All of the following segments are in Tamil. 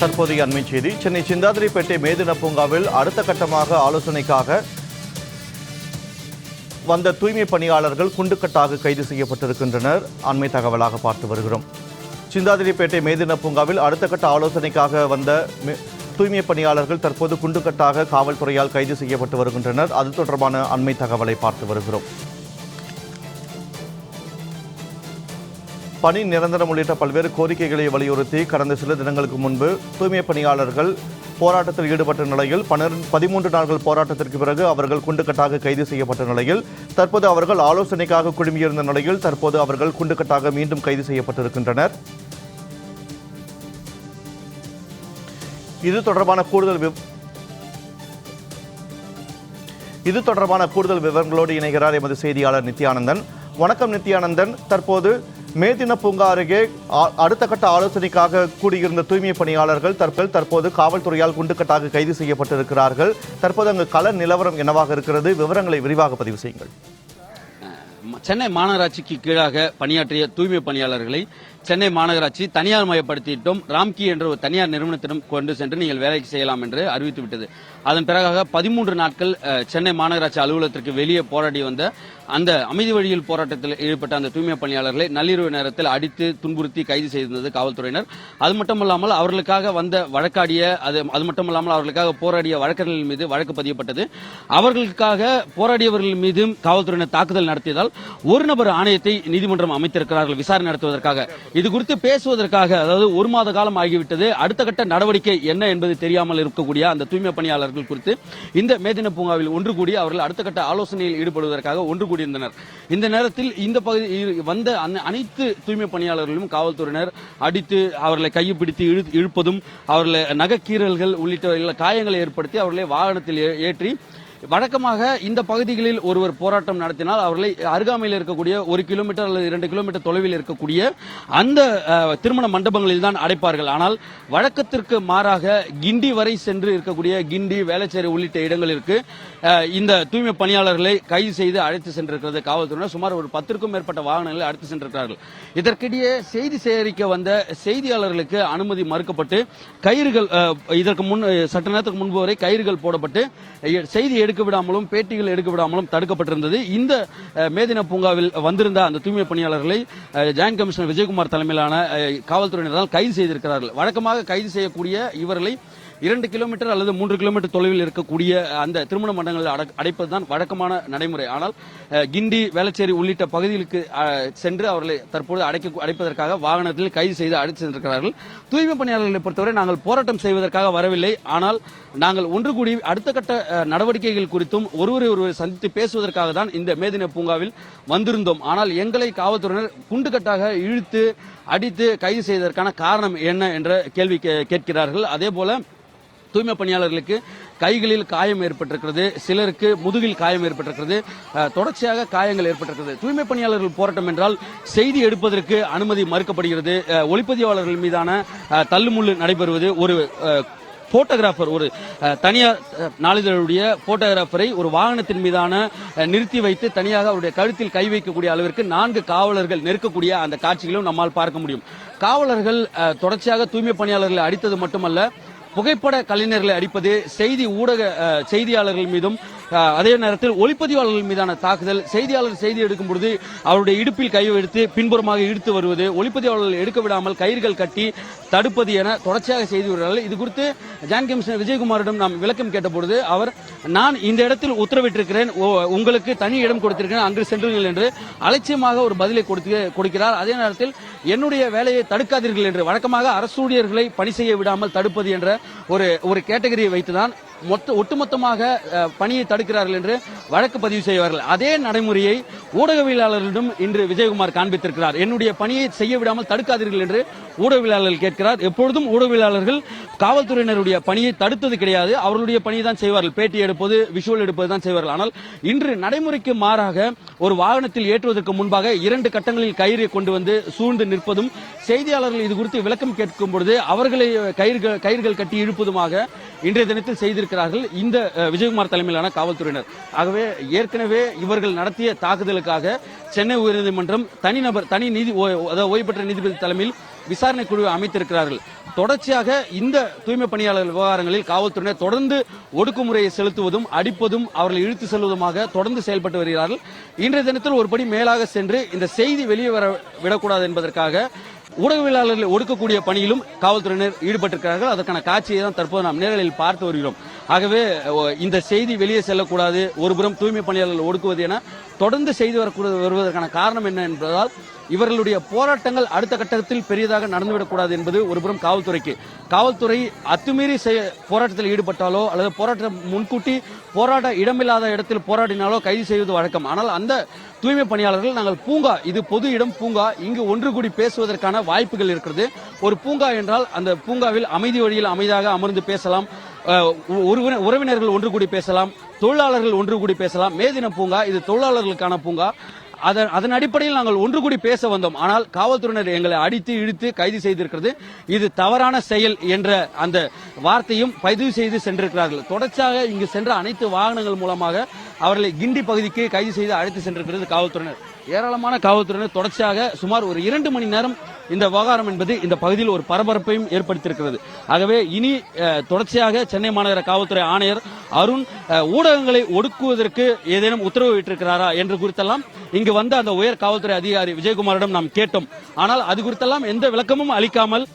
தற்போதைய அண்மை செய்தி. சென்னை சிந்தாதிரிப்பேட்டை மேதின பூங்காவில் அடுத்த கட்டமாக ஆலோசனைக்காக வந்த தூய்மை பணியாளர்கள் குண்டுக்கட்டாக கைது செய்யப்பட்டிருக்கின்றனர். அண்மை தகவலாக பார்த்து வருகிறோம். சிந்தாதிரிப்பேட்டை மேதின பூங்காவில் அடுத்த கட்ட ஆலோசனைக்காக வந்த மே- தூய்மை பணியாளர்கள் தற்போது குண்டுக்கட்டாக காவல்துறையால் கைது செய்யப்பட்டு வருகின்றனர். அது தொடர்பான அண்மை தகவலை பார்த்து வருகிறோம். பணி நிரந்தரம் உள்ளிட்ட பல்வேறு கோரிக்கைகளை வலியுறுத்தி கடந்த சில தினங்களுக்கு முன்பு தூய்மை பணியாளர்கள் போராட்டத்தில் ஈடுபட்ட நிலையில் பன்னிரண்டு பதிமூன்று நாட்கள் போராட்டத்திற்கு பிறகு அவர்கள் குண்டுக்கட்டாக கைது செய்யப்பட்ட நிலையில் தற்போது அவர்கள் ஆலோசனைக்காக குழுமியிருந்த நிலையில் தற்போது அவர்கள் குண்டுக்கட்டாக மீண்டும் கைது செய்யப்பட்டிருக்கின்றனர். இது தொடர்பான கூடுதல் விவ- இது தொடர்பான கூடுதல் விவரங்களோடு இணைகிறார் எமது செய்தியாளர் நித்யானந்தன். வணக்கம் நித்யானந்தன். தற்போது மேதின பூங்கா அருகே அடுத்த கட்ட ஆலோசனைக்காக கூடியிருந்த தூய்மை பணியாளர்கள் தற்போது தற்போது காவல்துறையால் குண்டுக்கட்டாக கைது செய்யப்பட்டிருக்கிறார்கள். தற்போது அங்கு கள நிலவரம் என்னவாக இருக்கிறது? விவரங்களை விரிவாக பதிவு செய்யுங்கள். சென்னை மாநகராட்சிக்கு கீழாக பணியாற்றிய தூய்மை பணியாளர்களை சென்னை மாநகராட்சி தனியார் மயப்படுத்திட்டும் ராம்கி என்ற ஒரு தனியார் நிறுவனத்திடம் கொண்டு சென்று நீங்கள் வேலைக்கு செய்யலாம் என்று அறிவித்துவிட்டது. அதன் பிறகாக பதிமூன்று நாட்கள் சென்னை மாநகராட்சி அலுவலகத்திற்கு வெளியே போராடி வந்த அந்த அமைதி வழியில் போராட்டத்தில் ஈடுபட்ட அந்த தூய்மை பணியாளர்களை நள்ளிரவு நேரத்தில் அடித்து துன்புறுத்தி கைது செய்திருந்தது காவல்துறையினர். அது மட்டுமல்லாமல் அவர்களுக்காக வந்த வழக்காடிய அது அது மட்டுமல்லாமல் அவர்களுக்காக போராடிய வழக்கறிஞர்கள் மீது வழக்கு பதியப்பட்டது. அவர்களுக்காக போராடியவர்கள் மீதும் காவல்துறையினர் தாக்குதல் நடத்தியதால் ஒரு நபர் ஆணையத்தை நீதிமன்றம் அமைத்திருக்கிறார்கள் விசாரணை நடத்துவதற்காக. இது குறித்து பேசுவதற்காக அதாவது ஒரு மாத காலம் ஆகிவிட்டது. அடுத்த கட்ட நடவடிக்கை என்ன என்பது தெரியாமல் இருக்கக்கூடிய அந்த தூய்மை பணியாளர்கள் குறித்து இந்த மேதின பூங்காவில் ஒன்று கூடி அவர்கள் அடுத்த கட்ட ஆலோசனையில் ஈடுபடுவதற்காக ஒன்று கூடியிருந்தனர். இந்த நேரத்தில் இந்த பகுதி வந்த அனைத்து தூய்மை பணியாளர்களும் காவல்துறையினர் அடித்து அவர்களை கைப்பிடித்து பிடித்து இழுப்பதும் அவர்களை நகைக்கீறல்கள் உள்ளிட்ட காயங்களை ஏற்படுத்தி அவர்களை வாகனத்தில் ஏற்றி வழக்கமாக இந்த பகுதிகளில் ஒருவர் போராட்டம் நடத்தினால் அவர்களை அருகாமையில் இருக்கக்கூடிய ஒரு கிலோமீட்டர் அல்லது இரண்டு கிலோமீட்டர் தொலைவில் இருக்கக்கூடிய அந்த திருமண மண்டபங்களில் தான் அடைப்பார்கள். ஆனால் வழக்கத்திற்கு மாறாக கிண்டி வரை சென்று இருக்கக்கூடிய கிண்டி வேளச்சேரி உள்ளிட்ட இடங்களிற்கு இந்த தூய்மை பணியாளர்களை கைது செய்து அழைத்து சென்றிருக்கிறது காவல்துறையினர். சுமார் ஒரு பத்திற்கும் மேற்பட்ட வாகனங்களை அழைத்து சென்றிருக்கிறார்கள். இதற்கிடையே செய்தி சேகரிக்க வந்த செய்தியாளர்களுக்கு அனுமதி மறுக்கப்பட்டு கயிறுகள் இதற்கு முன் சற்று நேரத்துக்கு முன்பு வரை கயிறுகள் போடப்பட்டு செய்தி எடுக்க விடாமலும் பேட்டிகள் எடுக்க விடாமலும் தடுக்கப்பட்டிருந்தது. இந்த மேதின பூங்காவில் வந்திருந்த அந்த தூய்மை பணியாளர்களை ஜாயின்ட் கமிஷனர் விஜயகுமார் தலைமையிலான காவல்துறையினரால் கைது செய்திருக்கிறார்கள். வழக்கமாக கைது செய்யக்கூடிய இவர்களை இரண்டு கிலோமீட்டர் அல்லது மூன்று கிலோமீட்டர் தொலைவில் இருக்கக்கூடிய அந்த திருமண மண்டபங்களில் அடக்- அடைப்பதுதான் வழக்கமான நடைமுறை. ஆனால் கிண்டி வேளச்சேரி உள்ளிட்ட பகுதிகளுக்கு சென்று அவர்களை தற்போது அடைக்க அடைப்பதற்காக வாகனத்தில் கைது செய்து அழைத்து சென்றிருக்கிறார்கள். தூய்மை பணியாளர்களை பொறுத்தவரை நாங்கள் போராட்டம் செய்வதற்காக வரவில்லை. ஆனால் நாங்கள் ஒன்று கூடி அடுத்த கட்ட நடவடிக்கைகள் குறித்தும் ஒருவரை ஒருவர் சந்தித்து பேசுவதற்காக தான் இந்த மேதின பூங்காவில் வந்திருந்தோம். ஆனால் எங்களை காவல்துறையினர் குண்டுகட்டாக இழுத்து அடித்து கைது செய்ததற்கான காரணம் என்ன என்ற கேள்வி கே- கேட்கிறார்கள். அதே போல தூய்மை பணியாளர்களுக்கு கைகளில் காயம் ஏற்பட்டிருக்கிறது சிலருக்கு முதுகில் காயம் ஏற்பட்டிருக்கிறது தொடர்ச்சியாக காயங்கள் ஏற்பட்டிருக்கிறது. தூய்மை பணியாளர்கள் போராட்டம் என்றால் செய்தி எடுப்பதற்கு அனுமதி மறுக்கப்படுகிறது. ஒளிப்பதிவாளர்கள் மீதான தள்ளுமுள்ளு நடைபெறுவது ஒரு போட்டோகிராஃபர் ஒரு தனியார் நாளிதழுடைய போட்டோகிராஃபரை ஒரு வாகனத்தின் மீதான நிறுத்தி வைத்து தனியாக அவருடைய கழுத்தில் கை வைக்கக்கூடிய அளவிற்கு நான்கு காவலர்கள் நெருக்கக்கூடிய அந்த காட்சிகளும் நம்மால் பார்க்க முடியும். காவலர்கள் தொடர்ச்சியாக தூய்மை பணியாளர்களை அடித்தது மட்டுமல்ல புகைப்பட கலைஞர்களை அடிப்பது செய்தி ஊடக அஹ், செய்தியாளர்கள் மீதும் அஹ், அதே நேரத்தில் ஒளிப்பதிவாளர்கள் மீதான தாக்குதல் செய்தியாளர் செய்தி எடுக்கும் பொழுது அவருடைய இடுப்பில் கை எடுத்து பின்புறமாக இழுத்து வருவது ஒளிப்பதிவாளர்கள் எடுக்க விடாமல் கயிறுகள் கட்டி தடுப்பது என தொடர்ச்சியாக செய்து வருகிறார்கள். இது குறித்து ஜான் கமிஷனர் விஜயகுமாரிடம் நாம் விளக்கம் கேட்டபொழுது அவர் நான் இந்த இடத்தில் உத்தரவிட்டிருக்கிறேன். ஓ- உங்களுக்கு தனி இடம் கொடுத்திருக்கிறேன். அங்கு சென்றுங்கள் என்று அலட்சியமாக ஒரு பதிலை கொடுத்து கொடுக்கிறார். அதே நேரத்தில் என்னுடைய வேலையை தடுக்காதீர்கள் என்று வழக்கமாக அரசூழியர்களை பணி செய்ய விடாமல் தடுப்பது என்ற ஒரு ஒரு கேட்டகரியை வைத்துதான் மொத்த ஒட்டுமொத்தமாக பணியை தடுக்கிறார்கள் என்று வழக்கு பதிவு செய்வார்கள். அதே நடைமுறையை ஊடகவியலாளர்களிடம் இன்று விஜயகுமார் காண்பித்திருக்கிறார். என்னுடைய பணியை செய்ய விடாமல் தடுக்காதீர்கள் என்று ஊடகவியலாளர்கள் கேட்கிறார். எப்பொழுதும் ஊடகவியலாளர்கள் காவல்துறையினருடைய பணியை தடுத்தது கிடையாது. அவர்களுடைய பணியை தான் செய்வார்கள். பேட்டி எடுப்பது விஷுவல் எடுப்பது தான் செய்வார்கள். ஆனால் இன்று நடைமுறைக்கு மாறாக ஒரு வாகனத்தில் ஏற்றுவதற்கு முன்பாக இரண்டு கட்டங்களில் கயிறை கொண்டு வந்து சூழ்ந்து நிற்பதும் செய்தியாளர்கள் இது குறித்து விளக்கம் கேட்கும் பொழுது அவர்களை கயிறுகள் கயிறுகள் கட்டி இழுப்பதுமாக இன்றைய தினத்தில் செய்திருக்கிறார்கள் இந்த விஜயகுமார் தலைமையிலான காவல்துறையினர். ஆகவே ஏற்கனவே இவர்கள் நடத்திய தாக்குதலுக்காக சென்னை உயர்நீதிமன்றம் தனிநபர் தனி நீதி ஓ- ஓய்வு பெற்ற நீதிபதி தலைமையில் விசாரணை குழு அமைத்திருக்கிறார்கள். தொடர்ச்சியாக இந்த தூய்மை பணியாளர்கள் விவகாரங்களில் காவல்துறையினர் தொடர்ந்து ஒடுக்குமுறையை செலுத்துவதும் அடிப்பதும் அவர்களை இழுத்து செல்வதுமாக தொடர்ந்து செயல்பட்டு வருகிறார்கள். இன்றைய தினத்தில் ஒருபடி மேலாக சென்று இந்த செய்தி வெளியே வர விடக்கூடாது என்பதற்காக ஊடகவியலாளர்களை ஒடுக்கக்கூடிய பணியிலும் காவல்துறையினர் ஈடுபட்டிருக்கிறார்கள். அதற்கான காட்சியை தான் தற்போது நாம் நேரலில் பார்த்து வருகிறோம். ஆகவே இந்த செய்தி வெளியே செல்லக்கூடாது ஒருபுறம் தூய்மை பணியாளர்கள் ஒடுக்குவது என தொடர்ந்து செய்து வரக்கூட வருவதற்கான காரணம் என்ன என்பதால் இவர்களுடைய போராட்டங்கள் அடுத்த கட்டத்தில் பெரியதாக நடந்துவிடக்கூடாது என்பது ஒருபுறம் காவல்துறைக்கு. காவல்துறை அத்துமீறி போராட்டத்தில் ஈடுபட்டாலோ அல்லது போராட்டம் முன்கூட்டி போராட்ட இடமில்லாத இடத்தில் போராடினாலோ கைது செய்வது வழக்கம். ஆனால் அந்த தூய்மை பணியாளர்கள் நாங்கள் பூங்கா இது பொது இடம் பூங்கா இங்கு ஒன்று கூடி பேசுவதற்கான வாய்ப்புகள் இருக்கிறது. ஒரு பூங்கா என்றால் அந்த பூங்காவில் அமைதி வழியில் அமைதியாக அமர்ந்து பேசலாம். உறவினர்கள் ஒன்று கூடி பேசலாம். தொழிலாளர்கள் ஒன்று கூடி பேசலாம். மேதின பூங்கா இது தொழிலாளர்களுக்கான பூங்கா. அதன் அதன் அடிப்படையில் நாங்கள் ஒன்று கூடி பேச வந்தோம். ஆனால் காவல்துறையினர் எங்களை அடித்து இழுத்து கைது செய்திருக்கிறது. இது தவறான செயல் என்ற அந்த வார்த்தையும் பதிவு செய்து சென்றிருக்கிறார்கள். தொடர்ச்சியாக இங்கு சென்ற அனைத்து வாகனங்கள் மூலமாக அவர்களை கிண்டி பகுதிக்கு கைது செய்து அழைத்து சென்றிருக்கிறது காவல்துறையினர். ஏராளமான காவல்துறையினர் தொடர்ச்சியாக சுமார் ஒரு இரண்டு மணி நேரம் இந்த விவகாரம் என்பது இந்த பகுதியில் ஒரு பரபரப்பையும் ஏற்படுத்தியிருக்கிறது. ஆகவே இனி தொடர்ச்சியாக சென்னை மாநகர காவல்துறை ஆணையர் அருண் ஊடகங்களை ஒடுக்குவதற்கு ஏதேனும் உத்தரவிட்டிருக்கிறாரா என்று குறித்தெல்லாம் இங்கு வந்த அந்த உயர் காவல்துறை அதிகாரி விஜயகுமாரிடம் நாம் கேட்டோம். ஆனால் அது குறித்தெல்லாம் எந்த விளக்கமும் அளிக்காமல்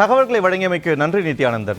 தகவல்களை வழங்கியமைக்கு நன்றி நித்யானந்தன்.